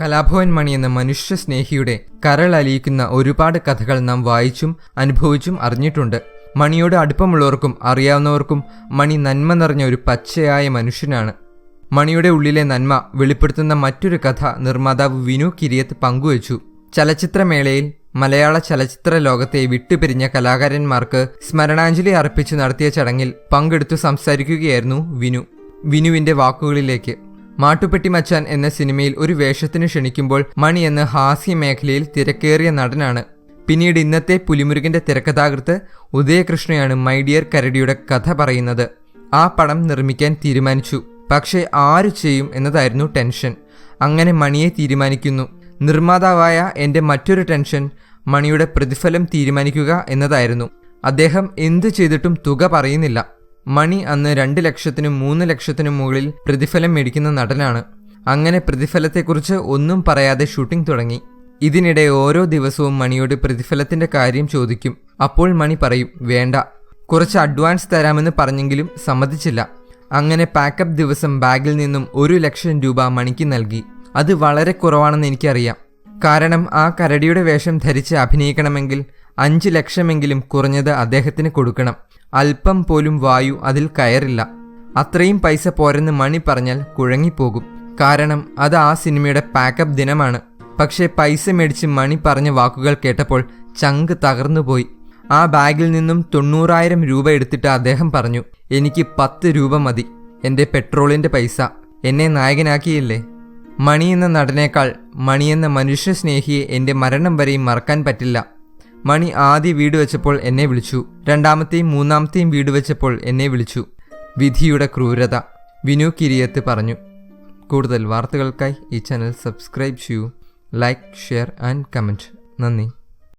കലാഭവൻ മണി എന്ന മനുഷ്യ സ്നേഹിയുടെ കരൾ അലിയിക്കുന്ന ഒരുപാട് കഥകൾ നാം വായിച്ചും അനുഭവിച്ചും അറിഞ്ഞിട്ടുണ്ട്. മണിയോട് അടുപ്പമുള്ളവർക്കും അറിയാവുന്നവർക്കും മണി നന്മ നിറഞ്ഞ ഒരു പച്ചയായ മനുഷ്യനാണ്. മണിയുടെ ഉള്ളിലെ നന്മ വെളിപ്പെടുത്തുന്ന മറ്റൊരു കഥ നിർമ്മാതാവ് വിനു കിരിയത്ത് പങ്കുവച്ചു. ചലച്ചിത്രമേളയിൽ മലയാള ചലച്ചിത്ര ലോകത്തെ വിട്ടുപിരിഞ്ഞ കലാകാരന്മാർക്ക് സ്മരണാഞ്ജലി അർപ്പിച്ച് നടത്തിയ ചടങ്ങിൽ പങ്കെടുത്തു സംസാരിക്കുകയായിരുന്നു വിനു. വിനുവിന്റെ വാക്കുകളിലേക്ക് മാട്ടുപ്പെട്ടി മച്ചാൻ എന്ന സിനിമയിൽ ഒരു വേഷത്തിന് ക്ഷണിക്കുമ്പോൾ മണി എന്ന ഹാസ്യ മേഖലയിൽ തിരക്കേറിയ നടനാണ്. പിന്നീട് ഇന്നത്തെ പുലിമുരുകന്റെ തിരക്കഥാകൃത്ത് ഉദയകൃഷ്ണയാണ് മൈഡിയർ കരടിയുടെ കഥ പറയുന്നത്. ആ പടം നിർമ്മിക്കാൻ തീരുമാനിച്ചു. പക്ഷേ ആര് ചെയ്യും എന്നതായിരുന്നു ടെൻഷൻ. അങ്ങനെ മണിയെ തീരുമാനിക്കുന്നു. നിർമ്മാതാവായ എന്റെ മറ്റൊരു ടെൻഷൻ മണിയുടെ പ്രതിഫലം തീരുമാനിക്കുക എന്നതായിരുന്നു. അദ്ദേഹം എന്തു ചെയ്തിട്ടും തുക പറയുന്നില്ല. മണി അന്ന് രണ്ട് ലക്ഷത്തിനും മൂന്ന് ലക്ഷത്തിനും മുകളിൽ പ്രതിഫലം മേടിക്കുന്ന നടനാണ്. അങ്ങനെ പ്രതിഫലത്തെക്കുറിച്ച് ഒന്നും പറയാതെ ഷൂട്ടിംഗ് തുടങ്ങി. ഇതിനിടെ ഓരോ ദിവസവും മണിയോട് പ്രതിഫലത്തിന്റെ കാര്യം ചോദിക്കും. അപ്പോൾ മണി പറയും വേണ്ട. കുറച്ച് അഡ്വാൻസ് തരാമെന്ന് പറഞ്ഞെങ്കിലും സമ്മതിച്ചില്ല. അങ്ങനെ പാക്കപ്പ് ദിവസം ബാഗിൽ നിന്നും ഒരു ലക്ഷം രൂപ മണിക്ക് നൽകി. അത് വളരെ കുറവാണെന്ന് എനിക്കറിയാം. കാരണം ആ കരടിയുടെ വേഷം ധരിച്ച് അഭിനയിക്കണമെങ്കിൽ അഞ്ച് ലക്ഷമെങ്കിലും കുറഞ്ഞത് അദ്ദേഹത്തിന് കൊടുക്കണം. അല്പം പോലും വായു അതിൽ കയറില്ല. അത്രയും പൈസ പോരെന്ന് മണി പറഞ്ഞാൽ കുഴങ്ങിപ്പോകും. കാരണം അത് ആ സിനിമയുടെ പാക്കപ്പ് ദിനമാണ്. പക്ഷേ പൈസ മേടിച്ച് മണി പറഞ്ഞ വാക്കുകൾ കേട്ടപ്പോൾ ചങ്ക് തകർന്നുപോയി. ആ ബാഗിൽ നിന്നും തൊണ്ണൂറായിരം രൂപ എടുത്തിട്ട് അദ്ദേഹം പറഞ്ഞു എനിക്ക് പത്ത് രൂപ മതി. എന്റെ പെട്രോളിന്റെ പൈസ. എന്നെ നായകനാക്കിയില്ലേ? മണി എന്ന നടനേക്കാൾ മണി എന്ന മനുഷ്യസ്നേഹിയെ എന്റെ മരണം വരെയും മറക്കാൻ പറ്റില്ല. മണി ആദ്യ വീട് വെച്ചപ്പോൾ എന്നെ വിളിച്ചു. രണ്ടാമത്തെയും മൂന്നാമത്തെയും വീട് വെച്ചപ്പോൾ എന്നെ വിളിച്ചു. വിധിയുടെ ക്രൂരത. വിനു കിരിയത്ത് പറഞ്ഞു. കൂടുതൽ വാർത്തകൾക്കായി ഈ ചാനൽ സബ്സ്ക്രൈബ് ചെയ്യൂ. Like share and comment. നന്ദി.